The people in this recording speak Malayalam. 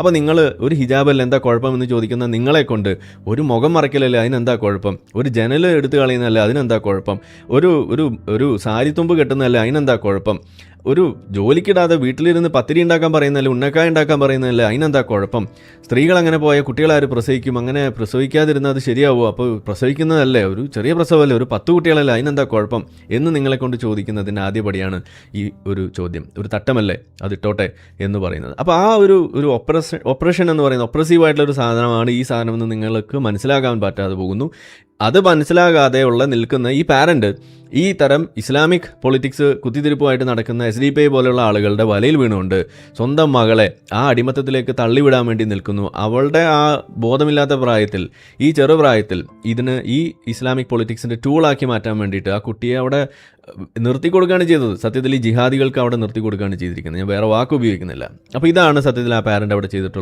അപ്പോൾ നിങ്ങൾ ഒരു ഹിജാബല്ല എന്താ കുഴപ്പം എന്ന് ചോദിക്കുന്ന നിങ്ങളെ കൊണ്ട് ഒരു മുഖം മറയ്ക്കലല്ലേ അതിനെന്താ കുഴപ്പം? ഒരു ജനൽ എടുത്ത് കളയുന്നതല്ലേ അതിനെന്താ കുഴപ്പം? ഒരു ഒരു ഒരു സാരിത്തുമ്പ് കെട്ടുന്നതല്ലേ അതിനെന്താ കുഴപ്പം? ഒരു ജോലിക്കിടാതെ വീട്ടിലിരുന്ന് പത്തിരി ഉണ്ടാക്കാൻ പറയുന്നതല്ലേ ഉണ്ണക്കായ ഉണ്ടാക്കാൻ പറയുന്നതല്ലേ അതിനെന്താ കുഴപ്പം? സ്ത്രീകൾ അങ്ങനെ പോയ കുട്ടികളാര് പ്രസവിക്കും അങ്ങനെ പ്രസവിക്കാതിരുന്നാൽ അത് ശരിയാവുമോ? അപ്പോൾ പ്രസവിക്കുന്നതല്ലേ ഒരു ചെറിയ പ്രസവമല്ലേ ഒരു പത്ത് കുട്ടികളല്ലേ അതിനെന്താ കുഴപ്പം? എന്ന് നിങ്ങളെ കൊണ്ട് ചോദിക്കുന്നതിന്റെ ആദ്യപടിയാണ് ഈ ഒരു ചോദ്യം ഒരു തട്ടമല്ലേ? അതിട്ടോട്ടെ എന്ന് പറയുന്നത്. അപ്പോൾ ആ ഒരു ഒരു ഒപ്രഷൻ ഒപ്രഷൻ എന്ന് പറയുന്ന ഒപ്രസീവ് ആയിട്ടുള്ള ഒരു സാധനമാണ് ഈ സാധനം എന്ന് നിങ്ങൾക്ക് മനസ്സിലാക്കാൻ പറ്റാതെ പോകുന്നു. അത് മനസ്സിലാകാതെയുള്ള നിൽക്കുന്ന ഈ പാരന്റ് ഈ തരം ഇസ്ലാമിക് പൊളിറ്റിക്സ് കുത്തിത്തിരിപ്പുമായിട്ട് നടക്കുന്ന എസ് ഡി പി ഐ പോലെയുള്ള ആളുകളുടെ വലയിൽ വീണുകൊണ്ട് സ്വന്തം മകളെ ആ അടിമത്തത്തിലേക്ക് തള്ളിവിടാൻ വേണ്ടി നിൽക്കുന്നു. അവളുടെ ആ ബോധമില്ലാത്ത പ്രായത്തിൽ ഈ ചെറുപ്രായത്തിൽ ഇതിന് ഈ ഇസ്ലാമിക് പൊളിറ്റിക്സിന്റെ ടൂളാക്കി മാറ്റാൻ വേണ്ടിയിട്ട് ആ കുട്ടിയെ അവിടെ നിർത്തി കൊടുക്കുകയാണ് ചെയ്തത്. സത്യത്തിൽ ഈ ജിഹാദികൾക്ക് അവിടെ നിർത്തി കൊടുക്കുകയാണ് ചെയ്തിരിക്കുന്നത്. ഞാൻ വേറെ വാക്ക് ഉപയോഗിക്കുന്നില്ല. അപ്പോൾ ഇതാണ് സത്യത്തിൽ ആ പാരന്റ് അവിടെ ചെയ്തിട്ടുള്ള